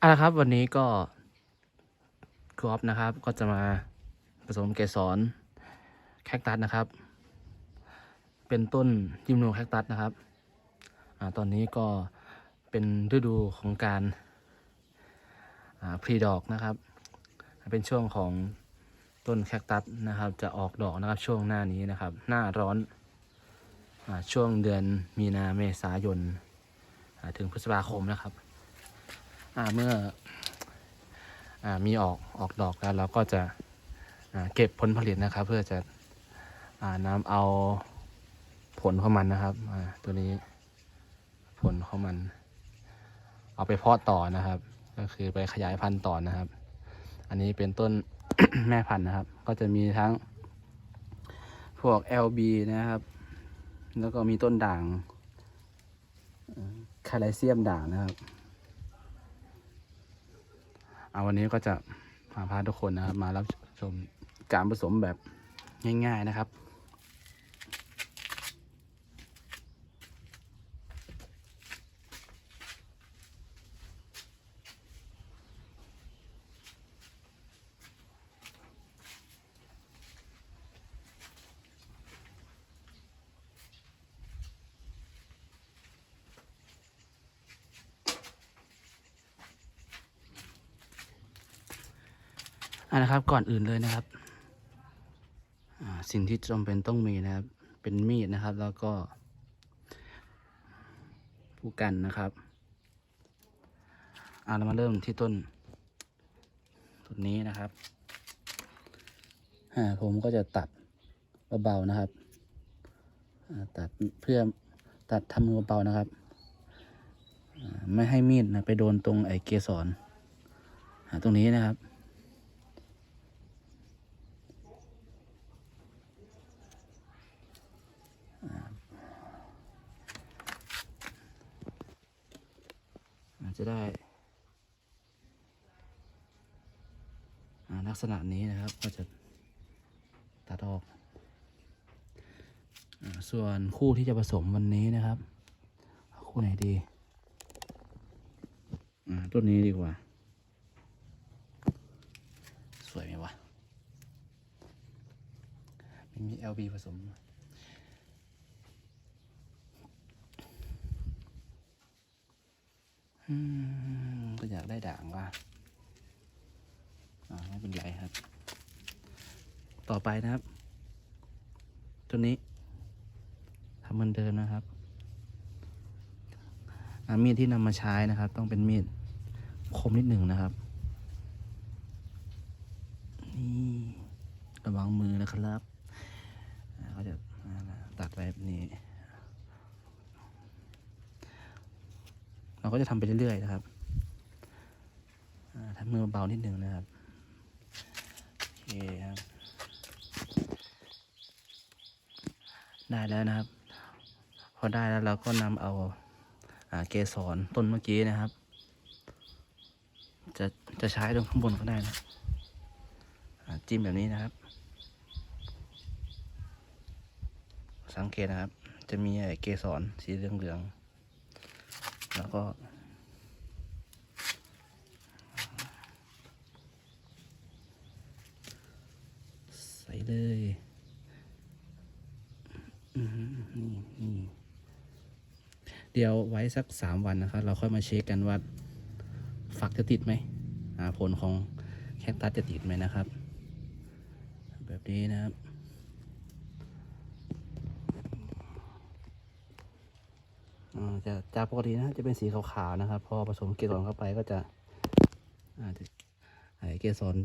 เอาละครับวันนี้ก็ครูออฟนะครับ ก็จะมาผสมเกสรแคคตัสนะครับ เป็นต้นยิมโนแคคตัสนะครับอตอนนี้ก็เป็นฤดูของการพรีดอกนะครับ เป็นช่วงของต้นแคคตัสนะครับ จะออกดอกนะครับช่วงหน้านี้นะครับ หน้าร้อนอช่วงเดือนมีนาเมษายนถึงพฤษภาคมนะครับ เมื่ออมีออกออกดอกแล้วเราก็จะเก็บผลผลิตนะครับ เพื่อจะอ่านำเอาผลของมันนะครับตัวนี้ผลของมัน เอาไปเพาะต่อนะครับ ก็คือไปขยายพันธุ์ต่อนะครับ อันนี้เป็นต้นแม่พันธุ์นะครับ ก็จะมีทั้งพวก LB นะครับ แล้วก็มีต้นด่างคาลเซียมด่างนะครับ เอาวันนี้ก็จะพาพาทุกคนนะครับมารับชมการผสมแบบง่าย ๆนะครับ อ่านะครับก่อนอื่นเลยนะครับสิ่งที่จำเป็นต้องมีนะครับ เป็นมีดนะครับ แล้วก็ ผู้กันนะครับอ่าเรามาเริ่มที่ต้นต้นนี้นะครับอ่าผมก็จะตัดเบาๆนะครับตัดเพื่อตัดทำมือเบานะครับ ไม่ให้มีดนะไปโดนตรงไอเกสรอ่าตรงนี้นะครับ จะได้ลักษณะนี้นะครับก็จะตัดออกอส่วนคู่ที่จะผสมวันนี้นะครับ คู่ไหนดีต้นนี้ดีกว่า สวยไหมวะมันมี LB ผสม อืม ก็อยากได้ด่างว่าอ่าไม่เป็นไรครับ ต่อไปนะครับ ตัวนี้ทำเหมือนเดิมนะครับมีดที่นำมาใช้นะครับ ต้องเป็นมีดคมนิดหนึ่งนะครับนี่ระวังมือนะครับเขาจะตัดไว้แบบนี้ เราก็จะทำไปเรื่อยๆนะครับทำมือเบานิดนึงนะครับโอเคครับ ได้แล้วนะครับ พอได้แล้วเราก็นำเอาอาเกสรต้นเมื่อกี้นะครับ จะจะใช้ตรงข้างบนก็ได้นะจิ้มแบบนี้นะครับ สังเกตนะครับ จะมีไอ้เกสรสีเหลืองๆ แล้วก็ใส่เลยนี่นี่เดี๋ยวไว้สักสามวันนะครับ เราค่อยมาเช็คกันว่า ฝักจะติดไหมอาผลของแคคตัสจะติดไหมนะครับ แบบนี้นะครับ อ่า จะจากปกตินะจะเป็นสีขาวๆนะครับ พอผสมเกสรเข้าไปก็จะอาจจะไอเกสร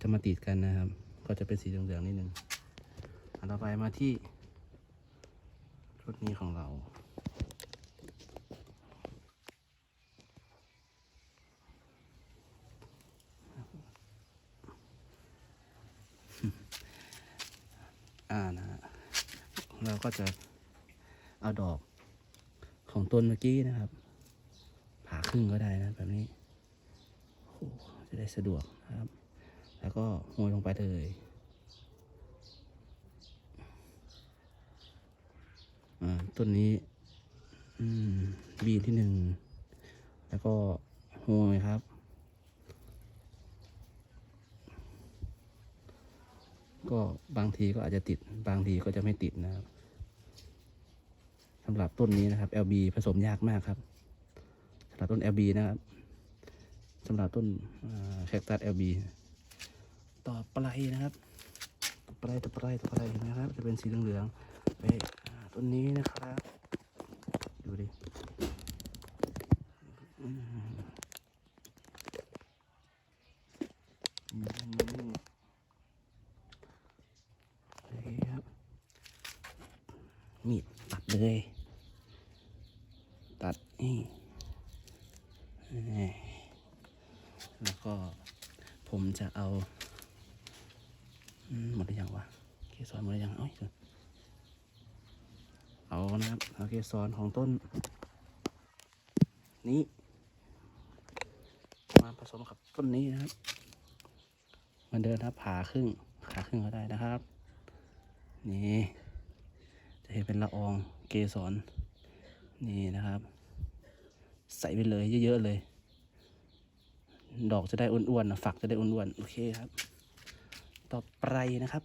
จะมาติดกันนะครับ ก็จะเป็นสีเหลืองๆนิดนึงอันต่อไปมาที่ชุดนี้ของเราอ่านะเราก็จะเอาดอก ของต้นเมื่อกี้นะครับ ผ่าครึ่งก็ได้นะแบบนี้จะได้สะดวกครับ แล้วก็โรยลงไปเลยต้นนี้บีที่หนึ่ง แล้วก็โฮยครับ ก็บางทีก็อาจจะติด บางทีก็จะไม่ติดนะครับ สำหรับต้นนี้นะครับ LB ผสมยากมากครับสำหรับต้น LB นะครับสำหรับต้นแคคตัส LB ต่อไปนะครับต่อไปต่อไปต่อไปนะครับ จะเป็นสีเหลืองๆไปต้นนี้นะครับ ดูดิอืมอืมโอเคครับมีดตัด เลย ตัดนี่แล้วก็ผมจะเอา หมดหรือยังวะเกสรหมดหรือยัง เอ้ยเอานะครับเอาเกสรของต้น นี้ มาผสมกับต้นนี้นะครับ มันเดินครับผ่าครึ่งขาครึ่งก็ได้นะครับ นี่ เห็นเป็นละอองเกสรนี่นะครับ ใส่ไปเลยเยอะๆเลย ดอกจะได้อ้วนๆนะฝักจะได้อ้วนๆโอเคครับ ต่อไปนะครับ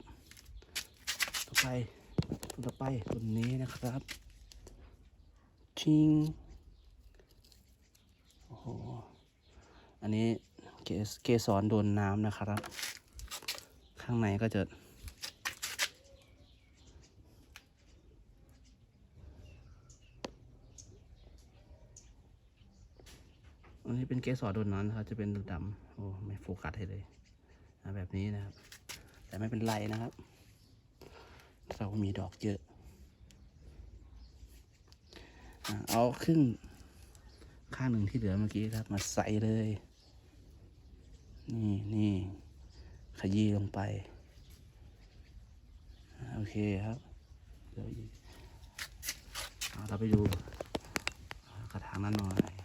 ต่อไปต้นต่อไปต้นนี้นะครับชิงโอ้โหอันนี้เกสเกสรโดนน้ำนะครับ ข้างในก็จะ อันนี้เป็นเกสรโดนน้นะครับ จะเป็นดำโอ้ไม่โฟกัสให้เลยอะแบบนี้นะครับ แต่ไม่เป็นไรนะครับ เรามีดอกเยอะเอาครึ่งข้างหนึ่งที่เหลือเมื่อกี้ครับ มาใส่เลย นี่นี่ขยี้ลงไป โอเคครับเดี๋ยวเราไปดูกระถางนั้นหน่อย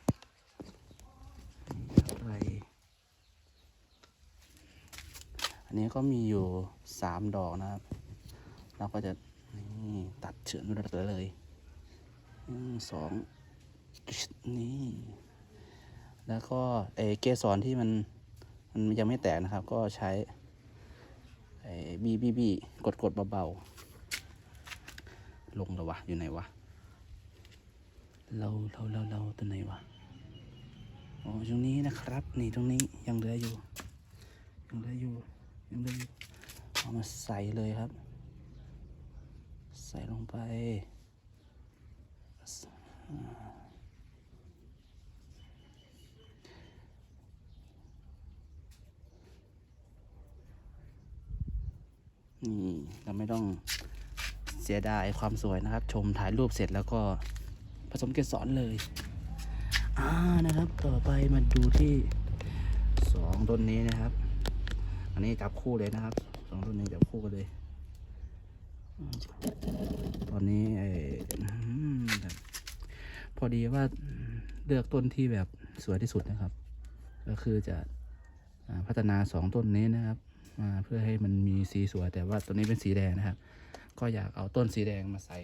อะไร อันนี้ก็มีอยู่สามดอกนะครับ เราก็จะนี่ตัดเฉือนเลยหนึ่งสองนี่ แล้วก็ไอเกสรที่มันมันยังไม่แตกนะครับ ก็ใช้ไอ้บีบีบีกดกดเบาๆ ลงแล้ววะ อยู่ไหนวะ เราเราเราเราตัวไหนวะ อ๋อ ตรงนี้นะครับ นี่ตรงนี้ยังเหลืออยู่ ยังเหลืออยู่ ยังเหลืออยู่เอามาใส่เลยครับ ใส่ลงไปนี่เราไม่ต้องเสียดายความสวยนะครับ ชมถ่ายรูปเสร็จแล้วก็ผสมเกสรเลย อ่านะครับ ต่อไปมาดูที่สองต้นนี้นะครับ อันนี้จับคู่เลยนะครับสองต้นนี้จับคู่กันเลย ตอนนี้ไอ้พอดีว่าเลือกต้นที่แบบสวยที่สุดนะครับ ก็คือจะพัฒนาสองต้นนี้นะครับเพื่อให้มันมีสีสวยแต่ว่าตัวนี้เป็นสีแดงนะครับ ก็อยากเอาต้นสีแดงมาใส่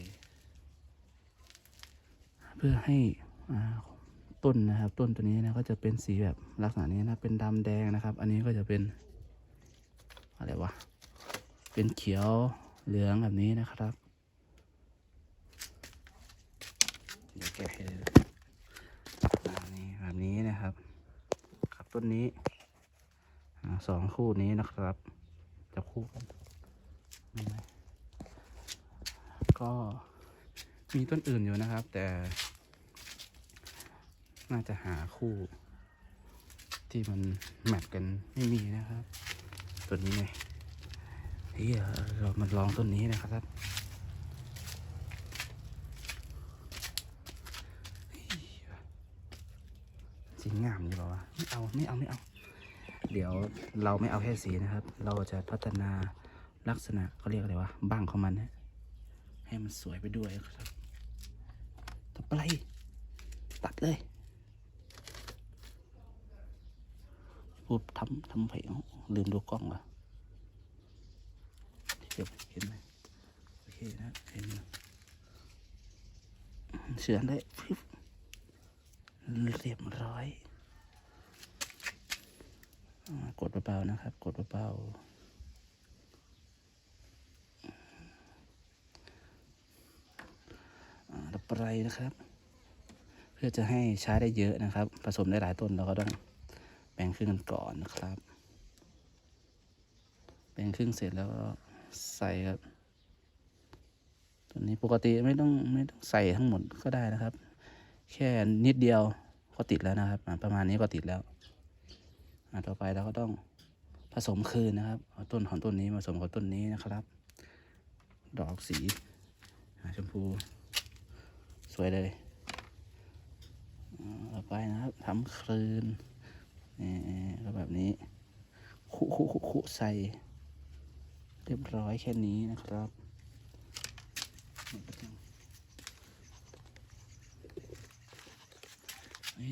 เพื่อให้อ่าต้นนะครับ ต้นตัวนี้นะก็จะเป็นสีแบบลักษณะนี้นะเป็นดำแดงนะครับ อันนี้ก็จะเป็น อะไรวะ เป็นเขียวเหลืองแบบนี้นะครับ เดี๋ยวแกะให้ดูอ่านี่แบบนี้นะครับ ครับต้นนี้สองคู่นี้นะครับ จะคู่กันก็มีต้นอื่นอยู่นะครับ แต่ น่าจะหาคู่ที่มันแมทกันไม่มีนะครับ ตัวนี้ไงเฮ้ยเรามาลองต้นนี้นะครับเฮ้ยสีงามดีเปล่าวะไม่เอาไม่เอาไม่เอา เดี๋ยวเราไม่เอาแค่สีนะครับ เราจะพัฒนาลักษณะเขาเรียกอะไรวะบ้างของมันนะให้มันสวยไปด้วยครับต่อไปตัดเลย พูบทำทำไผ่ลืมดูกล้องว่ะเห็นไหมโอเคนะเห็นเสือได้พิบเรียบร้อยกดเบาๆนะครับ กดเบาๆรับไบนะครับ เพื่อจะให้ใช้ได้เยอะนะครับ ผสมได้หลายต้นเราก็ต้อง แบ่งครึ่งกันก่อนนะครับ แบ่งครึ่งเสร็จแล้วก็ใส่ครับ ตัวนี้ปกติไม่ต้องไม่ต้องใส่ทั้งหมดก็ได้นะครับ แค่นิดเดียวก็ติดแล้วนะครับ ประมาณนี้ก็ติดแล้วต่อไปเราก็ต้องผสมคืนนะครับเอาต้นของต้นนี้มาผสมกับต้นนี้นะครับ ดอกสีชมพู สวยเลยต่อไปนะครับทำคลืน นี่ก็แบบนี้คุคุคุคุใส่ เรียบร้อยแค่นี้นะครับ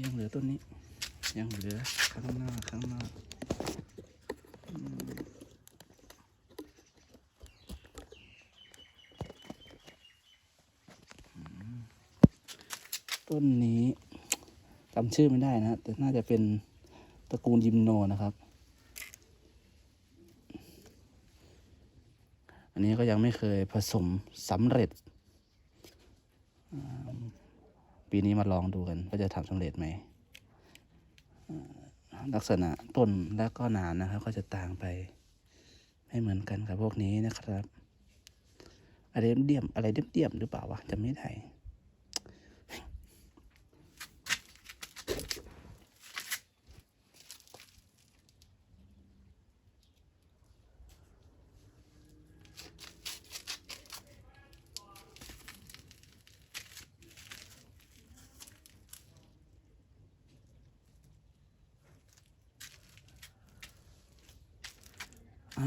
ยังเหลือต้นนี้ ยังเหลือข้างหน้าข้างหน้าต้นนี้จำชื่อไม่ได้นะ แต่น่าจะเป็น ตระกูลยิมโนนะครับ อันนี้ก็ยังไม่เคยผสมสำเร็จ ปีนี้มาลองดูกันว่าจะทำสำเร็จไหม ลักษณะต้นและก็หนามนะครับ ก็จะต่างไป ไม่เหมือนกันกับพวกนี้นะครับอะไรเดียมอะไรเดี่ยมหรือเปล่าวะจำไม่ได้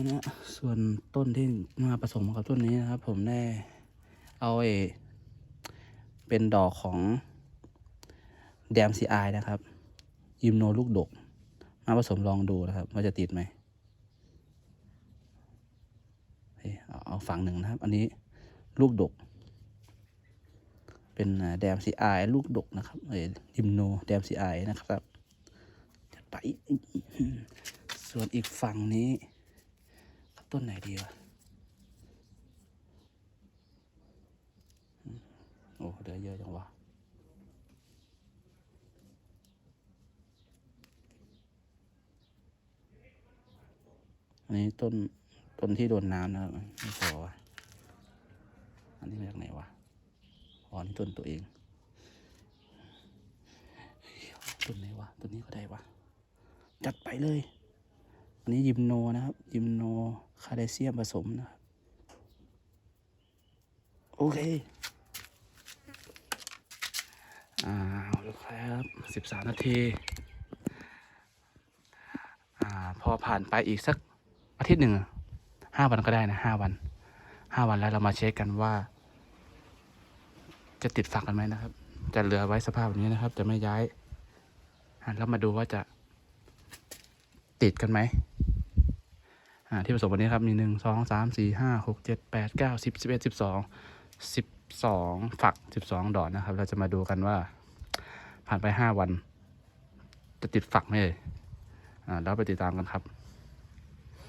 นะส่วนต้นที่มาผสมกับต้นนี้นะครับ ผมได้เอาไอ้เป็นดอกของแดมซีไอนะครับยิมโนลูกดก มาผสมลองดูนะครับ ว่าจะติดไหมเฮ้ยเอาเอาฝั่งหนึ่งนะครับ อันนี้ลูกดก เป็นแดมซีไอลูกดกนะครับเอยยิมโนแดมซีไอนะครับจัดไปส่วนอีกฝั่งนี้ ต้นไหนดีวะโอ้เดี๋ยวเยอะจังวะอันนี้ต้นต้นที่โดนน้ำนะครับไม่พอวะอันนี้มาจากไหนวะอ๋อนี่ต้นตัวเองต้นไหนวะต้นนี้ก็ได้วะจัดไปเลย อันนี้ยิมโนนะครับ ยิมโน คาเดเซียมผสมนะครับ โอเคอ่าเอาละครับสิบสามนาทีอ่าพอผ่านไปอีกสักอาทิตย์หนึ่งห้าวันก็ได้นะห้าวันห้าวันแล้วเรามาเช็คกันว่า จะติดฝักกันไหมนะครับ จะเหลือไว้สภาพแบบนี้นะครับ จะไม่ย้ายอ่าแล้วมาดูว่าจะติดกันไหมอ่า ที่ผสมวันนี้ครับมีหนึ่งสองสามสี่ห้าหกเจ็ดแปดเก้าสิบสิบเอ็ดสิบสองสิบสองฝักสิบสองดอกนะครับ เราจะมาดูกันว่า ผ่านไปห้าวัน จะติดฝักไหมเอ่ยอ่าแล้วไปติดตามกันครับ